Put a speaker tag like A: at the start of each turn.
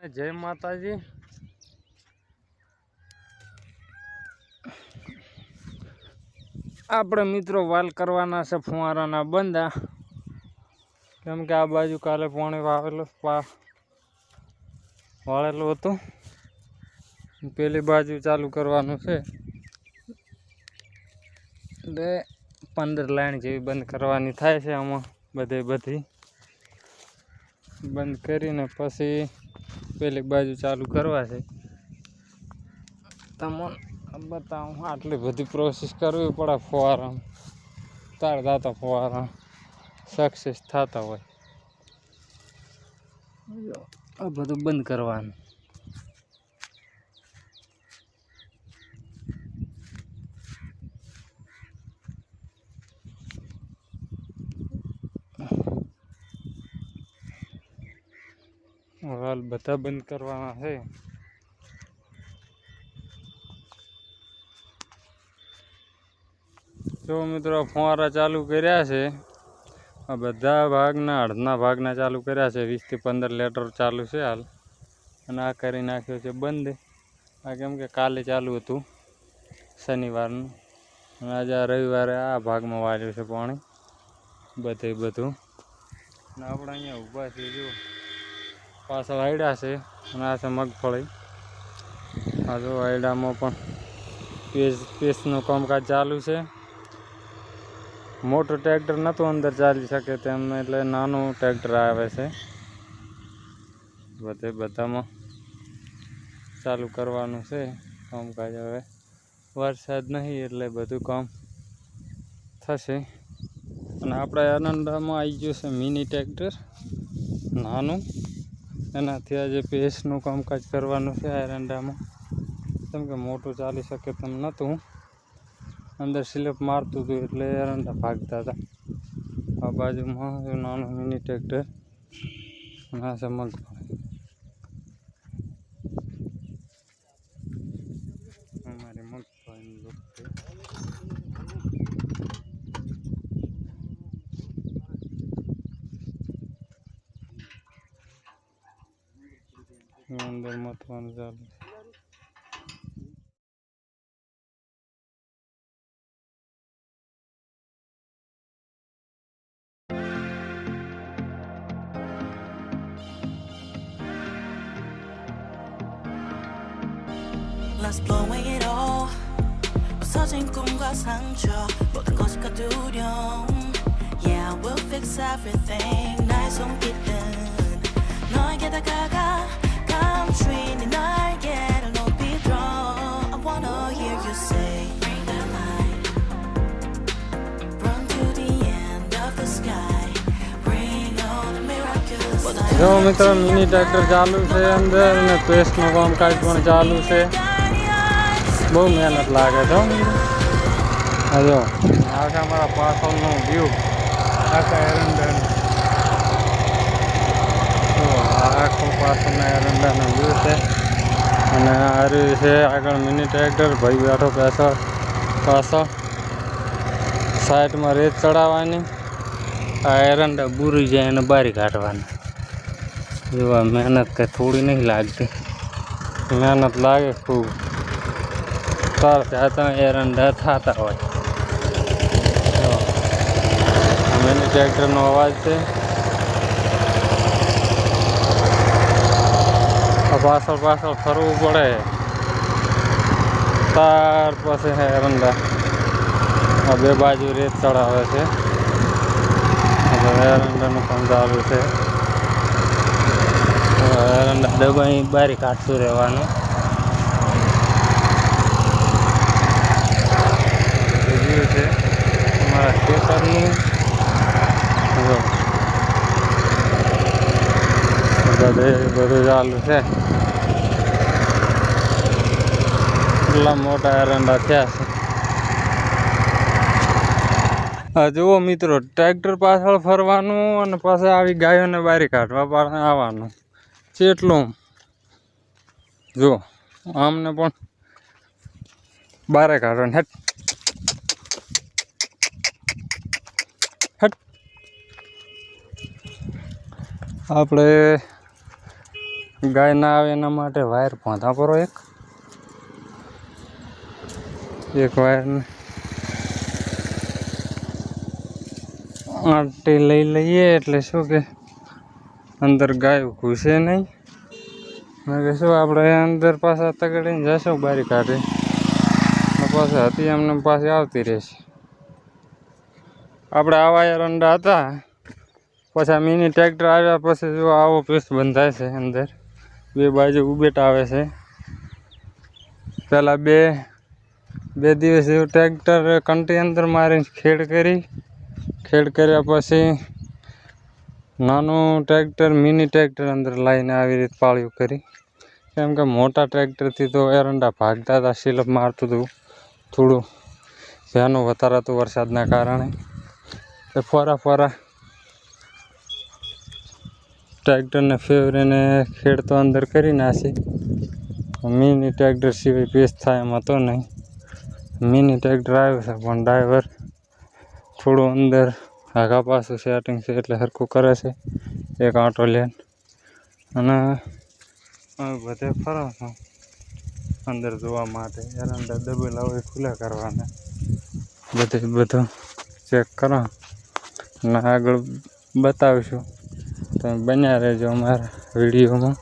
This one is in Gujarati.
A: જય માતાજી. આપણે મિત્રો વાલ કરવાના છે ફુવારાના બંધા કેમ કે આ બાજુ કાલે પાણી વાવેલું વાળેલું હતું. પેલી બાજુ ચાલુ કરવાનું છે. એટલે પંદર લાઈન જેવી બંધ કરવાની થાય છે આમાં બધે બધી. બંધ કરીને પછી પેલી બાજુ ચાલુ કરવા છે. તમને બતાવું આટલી બધી પ્રોસેસ કરવી પડે ફુવારા તાર દાતા ફુવારા સક્સેસ થતા હોય. આ બધું બંધ કરવાનું. વાલ બધા બંધ કરવાના છે. જો મિત્રો, ફુવારા ચાલુ કર્યા છે. આ બધા ભાગના, અડધના ભાગના ચાલુ કર્યા છે. વીસથી પંદર લેટર ચાલુ છે હાલ. અને આ કરી નાખ્યો છે બંધ. આ કેમ કે કાલે ચાલુ હતું, શનિવારનું. અને આજે આ રવિવારે આ ભાગમાં વાળ્યું છે પાણી. બધે બધું. અને આપણે અહીંયા ઊભા છીએ જો પાછળ આયડા છે અને આ છે મગફળી. આ જો પણ પેસ, પેસનું કામકાજ ચાલુ છે. મોટું ટ્રેક્ટર નહોતું અંદર ચાલી શકે તેમ એટલે નાનું ટ્રેક્ટર આવે છે. બધે બધામાં ચાલુ કરવાનું છે કામકાજ હવે. વરસાદ નહીં એટલે બધું કામ થશે. અને આપણે આનંદામાં આવી ગયું છે મિની ટ્રેક્ટર. નાનું. એનાથી આજે પેસ્ટનું કામકાજ કરવાનું છે એરંડામાં. કેમ કે મોટું ચાલી શકે તેમ નહોતું. અંદર સ્લીપ મારતું હતું એટલે એરંડા ભાગતા હતા. આ બાજુમાં નાનું મિની ટ્રેક્ટર. અને આ Dolmatvan জাল
B: Let's blow it all. 부서진 꿈과 상처 모든 것과 두려움 Yeah, we'll fix everything. 날 손깃은
A: જો મિત્રો, મિની ટ્રેક્ટર ચાલુ છે અંદર અને પેસ્ટનું કામકાજ પણ ચાલુ છે. બહુ મહેનત લાગે છે હજો આગળ મારા પાછળનો વ્યૂ આખા એરંડન. આખો પાછળના એરંડાનો વ્યૂ છે. અને આ રહ્યું છે આગળ મિની ટ્રેક્ટર. ભાઈ બેઠો પાછળ પાછળ. સાઈડમાં રેત ચડાવવાની. આ એરંડા બુરી જાય એને બારી કાઢવાના. જેવા મહેનત કંઈ થોડી નહીં લાગતી. મહેનત લાગે ખૂબ તાર ત્યાં એરંડા થતા હોય. મિની ટ્રેક્ટરનો અવાજ છે. પાછળ પાછળ ફરવું પડે. તાર પાસે એરંડા. આ બે બાજુ રેત ચડાવે છે. એરંડાનું પણ ચાલુ છે. દબાઈ બારી કાઢતું રહેવાનું. છે? અમારા ખેતરનું. બધું ચાલુ છે. એટલા મોટા એરંડા થયા છે. જુઓ મિત્રો ટ્રેક્ટર પાછળ ફરવાનું અને પાછળ આવી ગાયોને બારી કાઢવા આવવાનું. કેટલું જો, આમને પણ બારે કાઢવાનું. હેટ. હેટ. આપણે ગાય ના આવે એના માટે વાયર પોંધા પરો એક. એક વાયરને આટી લઈ લઈએ એટલે શું કે અંદર ગાય ઘૂસે નહીં. મેં શું આપણે અંદર પાછા તગડીને જશું બારી કાઢી? પાછા હતી એમને પાછી આવતી રહેશે. આપણે આવા યાર અંડા હતા. પછી મિની ટ્રેક્ટર આવ્યા પછી જો આવો પીસ બંધાય છે અંદર. બે બાજુ ઉબેટ આવે છે. પહેલાં બે બે દિવસ એવું ટ્રેક્ટર કંટી અંદર મારીને ખેડ કરી. ખેડ કર્યા પછી નાનું ટ્રેક્ટર, મિની ટ્રેક્ટર અંદર લાવીને આવી રીતે પાળ્યું કરી. કેમ કે મોટા ટ્રેક્ટરથી તો એરંડા ભાગતા હતા સિલપ મારતું હતું. થોડું ધ્યાનું વધારાતું વરસાદના કારણે. એ ફોરા ફોરા ટ્રેક્ટરને ફેવરીને ખેડ તો અંદર કરી નાખી. મિની ટ્રેક્ટર સિવાય પેસ થાય એમ હતો નહીં. મિની ટ્રેક્ટર આવ્યું છે પણ ડ્રાઈવર થોડું અંદર આગા પાછું સેટિંગ છે, એટલે સરખું કરે છે. એક આંટો લઈને અને અમે બધે ફરો છો. અંદર જોવા માટે. એરંડા દબેલા હોય ખુલ્લા કરવાના. બધે બધું ચેક કરો. અને આગળ બતાવીશું. તમે બન્યા રહેજો અમારા વિડીયોમાં.